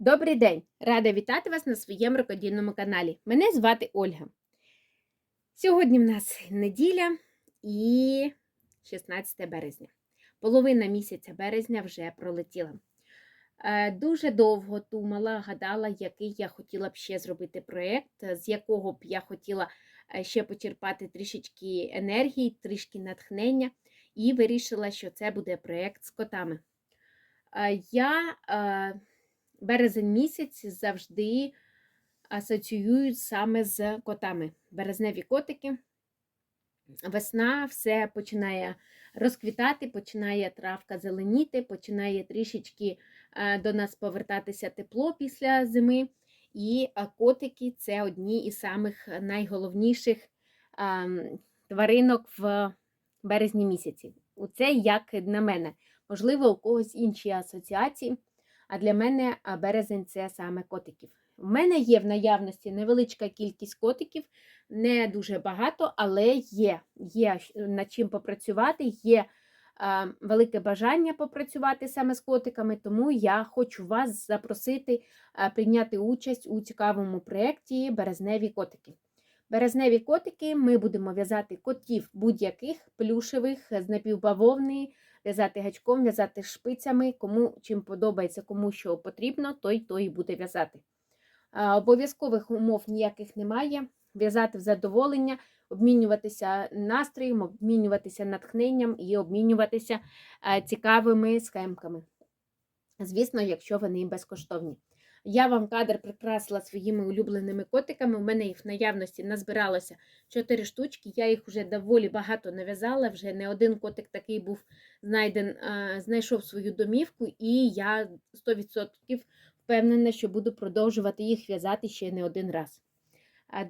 Добрий день! Рада вітати вас на своєму рукодільному каналі. Мене звати Ольга. Сьогодні в нас неділя і 16 березня. Половина місяця березня вже пролетіла. Е, Дуже довго думала, гадала, який я хотіла б ще зробити проєкт, з якого б я хотіла е, ще почерпати трішечки енергії, трішки натхнення, і вирішила, що це буде проєкт з котами. Е, Я березень місяць завжди асоціюють саме з котами. Березневі котики. Весна все починає розквітати, починає травка зеленіти, починає трішечки е, до нас повертатися тепло після зими. І е, котики це одні із самих найголовніших ем, тваринок в березні місяці. Це як на мене. Можливо, у когось інші асоціації. А для мене березень це саме котиків. У мене є в наявності невеличка кількість котиків, не дуже багато, але є. Є над чим попрацювати, є а, велике бажання попрацювати саме з котиками, тому я хочу вас запросити прийняти участь у цікавому проєкті Березневі котики. Березневі котики ми будемо в'язати котів будь-яких плюшевих з напівбавовни, в'язати гачком, в'язати шпицями, кому чим подобається, кому що потрібно, той той буде в'язати. Обов'язкових умов ніяких немає. В'язати в задоволення, обмінюватися настроєм, обмінюватися натхненням і обмінюватися е, цікавими схемками. Звісно, якщо вони безкоштовні. Я вам кадр прикрасила своїми улюбленими котиками. У мене їх в наявності назбиралося 4 штучки. Я їх вже доволі багато нав'язала. Вже не один котик такий був знайден, знайшов свою домівку, і я 100% впевнена, що буду продовжувати їх в'язати ще не один раз.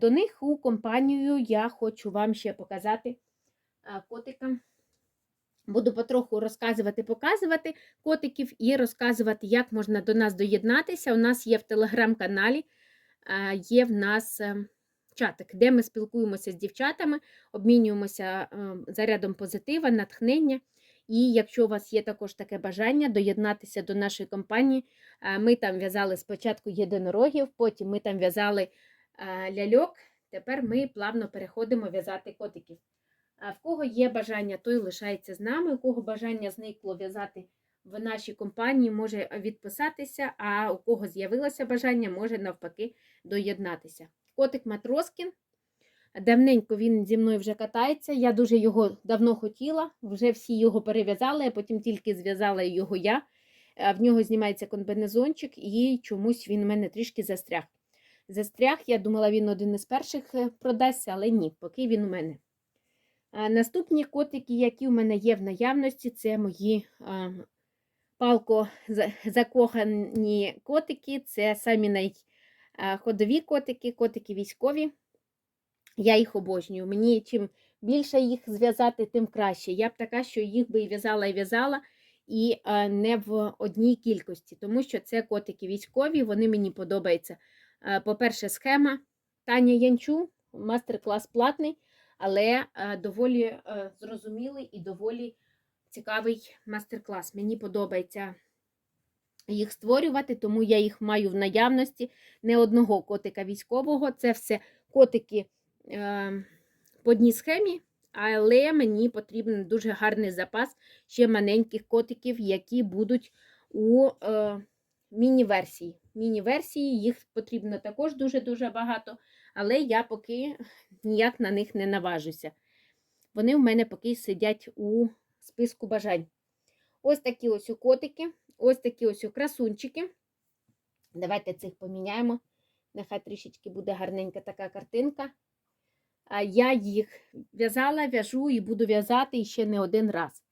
До них у компанію я хочу вам ще показати е, котика. Буду потроху розказувати, показувати котиків і розказувати, як можна до нас доєднатися. У нас є в телеграм-каналі, е, є в нас е, чатик, де ми спілкуємося з дівчатами, обмінюємося е, зарядом позитива, натхнення. І якщо у вас є також таке бажання доєднатися до нашої компанії, ми там в'язали спочатку єдинорогів, потім ми там в'язали ляльок. Тепер ми плавно переходимо в'язати котиків. В кого є бажання, той лишається з нами. У кого бажання зникло в'язати в нашій компанії, може відписатися, а у кого з'явилося бажання, може навпаки доєднатися. Котик Матроскін. Давненько він зі мною вже катається. Я дуже його давно хотіла, вже всі його перев'язали, а потім тільки зв'язала його я. В нього знімається комбинезончик, і чомусь він у мене трішки застряг. Застряг, я думала, він один із перших е, продасться, але ні, поки він у мене. Наступні котики, які в мене є в наявності, це мої палко закохані котики. Це самі найходові котики, котики військові. Я їх обожнюю. Мені чим більше їх зв'язати, тим краще. Я б така, що їх би і в'язала і в'язала, і не в одній кількості, тому що це котики військові, вони мені подобаються. По-перше, схема Таня Янчу, мастер-клас платний але е, доволі е, зрозумілий і доволі цікавий мастер-клас. Мені подобається їх створювати, тому я їх маю в наявності не одного котика військового. Це все котики е, по одній схемі, але мені потрібен дуже гарний запас ще маленьких котиків, які будуть у міні-версії. Міні-версії їх потрібно також дуже-дуже багато, але я поки ніяк на них не наважуся. Вони в мене поки сидять у списку бажань. Ось такі ось у котики, ось такі ось у красунчики. Давайте цих поміняємо. Нехай трішечки буде гарненька така картинка. Я їх в'язала, в'яжу і буду в'язати ще не один раз.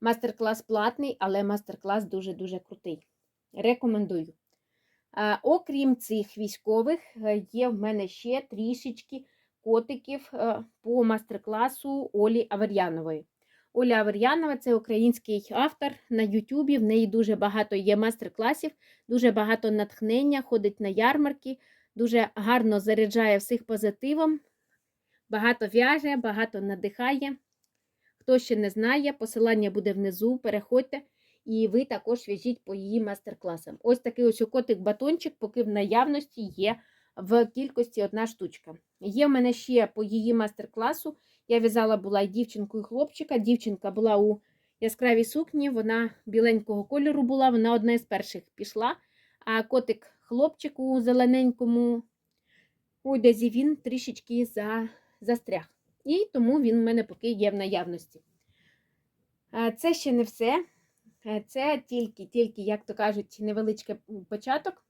Мастер-клас платний, але мастер-клас дуже-дуже крутий. Рекомендую. А, Окрім цих військових, е, є в мене ще трішечки котиків е, по мастер-класу Олі Авер'янової. Оля Авер'янова це український автор на Ютубі. В неї дуже багато є мастер-класів, дуже багато натхнення, ходить на ярмарки, дуже гарно заряджає всіх позитивом, багато в'яже, багато надихає. Хто ще не знає, посилання буде внизу. Переходьте І ви також в'яжіть по її майстер-класам. Ось такий ось котик-батончик, поки в наявності є в кількості одна штучка. Є в мене ще по її майстер-класу. Я в'язала була і дівчинку, і хлопчика. Дівчинка була у яскравій сукні, вона біленького кольору була, вона одна із перших пішла. А котик хлопчик у зелененькому одязі він трішечки за, застряг. І тому він в мене поки є в наявності. Це ще не все. Е, Це тільки, тільки, як то кажуть, невеличкий початок.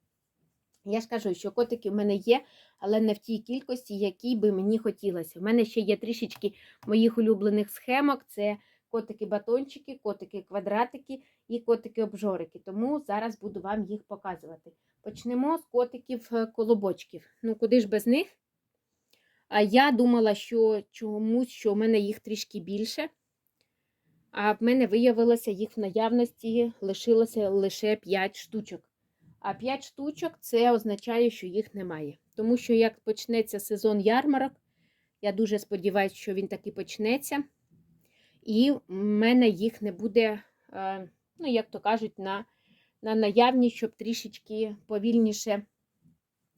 Я ж кажу, що котики в мене є, але не в тій кількості, якій би мені хотілося. У мене ще є трішечки моїх улюблених схемок: це котики-батончики, котики-квадратики і котики-обжорики. Тому зараз буду вам їх показувати. Почнемо з котиків-колобочків. Ну, куди ж без них? А я думала, що чомусь, що в мене їх трішки більше. А в мене виявилося їх в наявності лишилося лише 5 штучок. А 5 штучок це означає, що їх немає. Тому що як почнеться сезон ярмарок, я дуже сподіваюся, що він таки почнеться. І в мене їх не буде, е, ну, як то кажуть, на, на наявність, щоб трішечки повільніше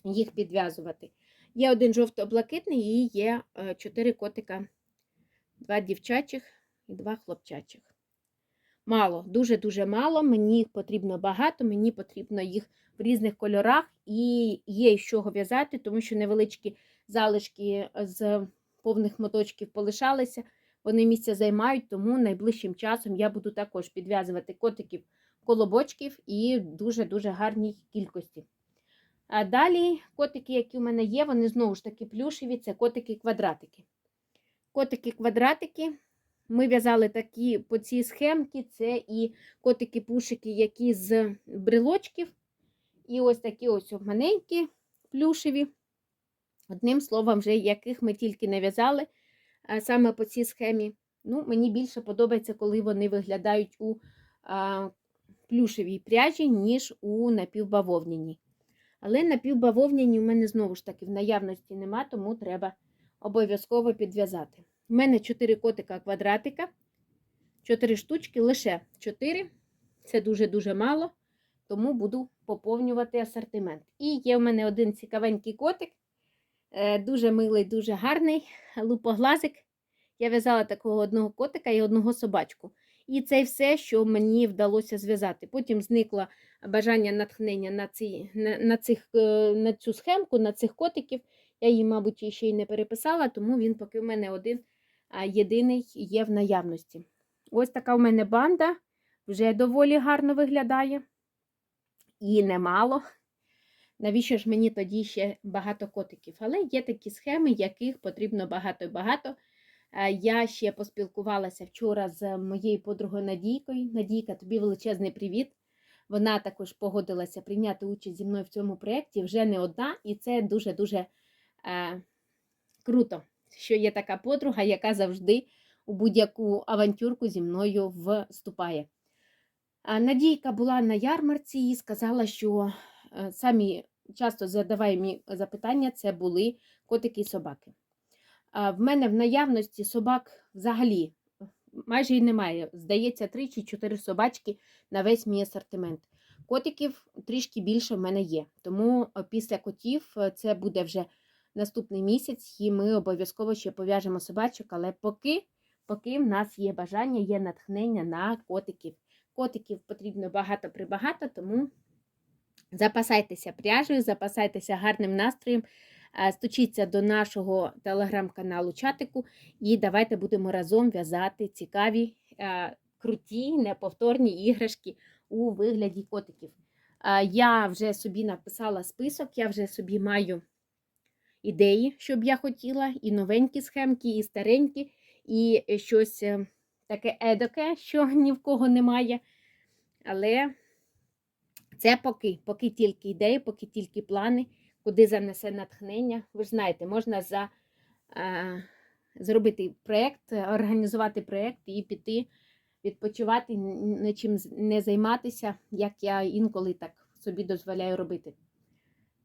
їх підв'язувати. Є один жовто-блакитний і є 4 котика, два дівчачих і два хлопчачих. Мало, дуже-дуже мало. Мені їх потрібно багато, мені потрібно їх в різних кольорах і є з чого в'язати, тому що невеличкі залишки з повних моточків полишалися. Вони місця займають, тому найближчим часом я буду також підв'язувати котиків колобочків і дуже-дуже гарній кількості. А далі котики, які у мене є, вони знову ж таки плюшеві, це котики-квадратики. Котики-квадратики. Ми в'язали такі по цій схемці, це і котики-пушики, які з брелочків. І ось такі ось маленькі плюшеві. Одним словом, вже яких ми тільки не в'язали саме по цій схемі. Ну, Мені більше подобається, коли вони виглядають у а, плюшевій пряжі, ніж у напівбавовняній. Але напівбавовняні у мене знову ж таки в наявності нема, тому треба обов'язково підв'язати. У мене 4 котика квадратика, 4 штучки, лише 4. Це дуже-дуже мало, тому буду поповнювати асортимент. І є в мене один цікавенький котик, е, дуже милий, дуже гарний лупоглазик. Я в'язала такого одного котика і одного собачку. І це все, що мені вдалося зв'язати. Потім зникло бажання натхнення на ці, на, на, цих, е, на цю схемку, на цих котиків. Я її, мабуть, ще й не переписала, тому він поки в мене один єдиний є в наявності. Ось така в мене банда, вже доволі гарно виглядає. І немало. Навіщо ж мені тоді ще багато котиків? Але є такі схеми, яких потрібно багато і багато. Я ще поспілкувалася вчора з моєю подругою Надійкою. Надійка, тобі величезний привіт. Вона також погодилася прийняти участь зі мною в цьому проєкті вже не одна, і це дуже-дуже е, круто, що є така подруга, яка завжди у будь-яку авантюрку зі мною вступає. Надійка була на ярмарці і сказала, що е, самі часто задаваємі запитання це були котики і собаки. В мене в наявності собак взагалі майже і немає. Здається, 3 чи 4 собачки на весь мій асортимент. Котиків трішки більше в мене є. Тому після котів е, це буде вже наступний місяць, і ми обов'язково ще пов'яжемо собачок, але поки поки в нас є бажання, є натхнення на котиків. Котиків потрібно багато прибагато, тому запасайтеся пряжею, запасайтеся гарним настроєм. Стучіться до нашого телеграм-каналу чатику, і давайте будемо разом в'язати цікаві, круті, неповторні іграшки у вигляді котиків. Я вже собі написала список, я вже собі маю ідеї, що б я хотіла, і новенькі схемки, і старенькі, і щось е, таке едоке, що ні в кого немає. Але це поки, поки тільки ідеї, поки тільки плани куди занесе натхнення. Ви ж знаєте, можна за, е, зробити проєкт, організувати проєкт і піти відпочивати, нічим не займатися, як я інколи так собі дозволяю робити.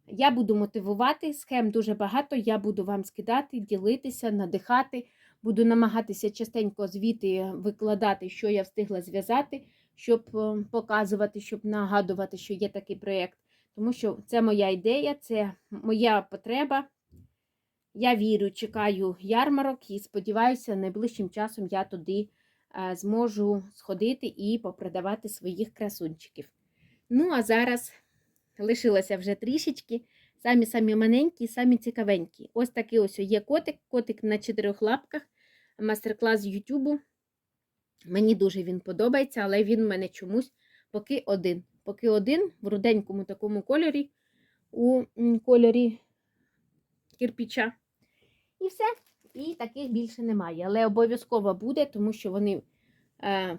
Я буду мотивувати, схем дуже багато, я буду вам скидати, ділитися, надихати, буду намагатися частенько звіти викладати, що я встигла зв'язати, щоб е, показувати, щоб нагадувати, що є такий проєкт. Тому що це моя ідея, це моя потреба. Я вірю, чекаю ярмарок і сподіваюся, найближчим часом я туди е, зможу сходити і попродавати своїх красунчиків. Ну, а зараз лишилося вже трішечки. Самі самі маленькі, самі цікавенькі. Ось такий ось є котик, котик на чотирьох лапках, мастер-клас з Ютубу. Мені дуже він подобається, але він в мене чомусь поки один. Поки один в руденькому такому кольорі, у кольорі кирпіча. І все. І таких більше немає. Але обов'язково буде, тому що вони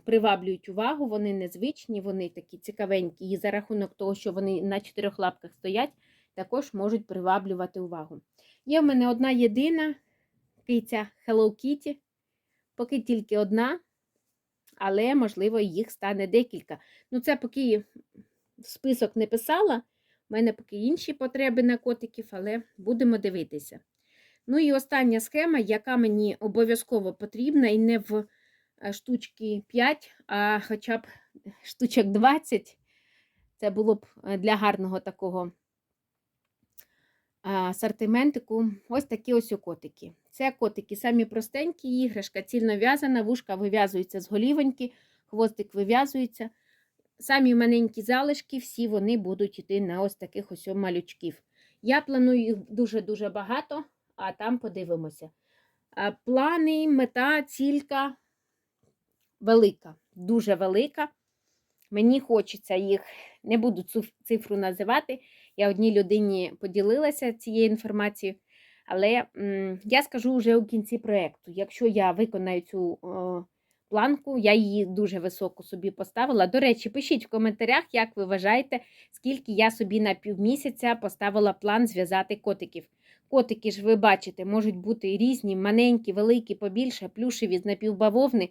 приваблюють увагу, вони незвичні, вони такі цікавенькі. І за рахунок того, що вони на чотирьох лапках стоять, також можуть приваблювати увагу. Є в мене одна єдина киця Hello Kitty, поки тільки одна, але, можливо, їх стане декілька. Ну, це поки список не писала, в мене поки інші потреби на котиків, але будемо дивитися. Ну і остання схема, яка мені обов'язково потрібна, і не в е, штучки 5, а хоча б штучок 20. Це було б е, для гарного такого асортиментику. Ось такі ось котики. Це котики самі простенькі, іграшка цільно в'язана, вушка вив'язуються з голівоньки, хвостик вив'язується. Самі маленькі залишки, всі вони будуть йти на ось таких ось малючків. Я планую їх дуже-дуже багато, а там подивимося. Плани, мета, цілька велика, дуже велика. Мені хочеться їх, не буду цю цифру називати. Я одній людині поділилася цією інформацією, але я скажу вже у кінці проєкту. Якщо я виконаю цю планку, я її дуже високо собі поставила. До речі, пишіть в коментарях, як ви вважаєте, скільки я собі на півмісяця поставила план зв'язати котиків. Котики ж, ви бачите, можуть бути різні, маленькі, великі, побільше, плюшеві з напівбавовни.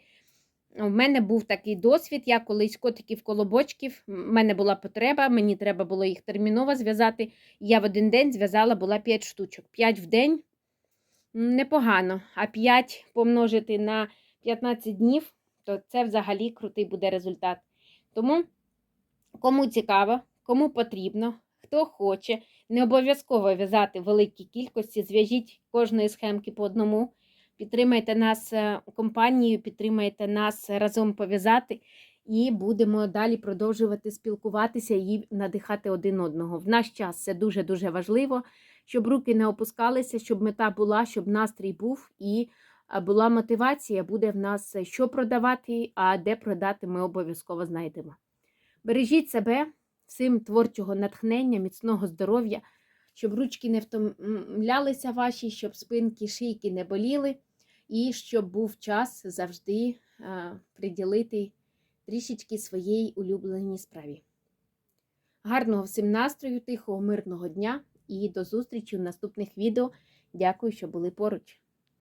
У мене був такий досвід. Я колись котиків колобочків, в мене була потреба, мені треба було їх терміново зв'язати. Я в один день зв'язала була 5 штучок. 5 в день непогано, а 5 помножити на 15 днів, то це взагалі крутий буде результат. Тому, кому цікаво, кому потрібно, хто хоче, не обов'язково в'язати великі кількості, зв'яжіть кожної схемки по одному. Підтримайте нас е, компанією, підтримайте нас разом пов'язати, і будемо далі продовжувати спілкуватися і надихати один одного. В наш час це дуже-дуже важливо, щоб руки не опускалися, щоб мета була, щоб настрій був і була мотивація, буде в нас е, що продавати, а де продати, ми обов'язково знайдемо. Бережіть себе, всім творчого натхнення, міцного здоров'я, щоб ручки не втомлялися ваші, щоб спинки, шийки не боліли. І щоб був час завжди приділити трішечки своєї улюбленій справі. Гарного всім настрою, тихого, мирного дня і до зустрічі в наступних відео. Дякую, що були поруч.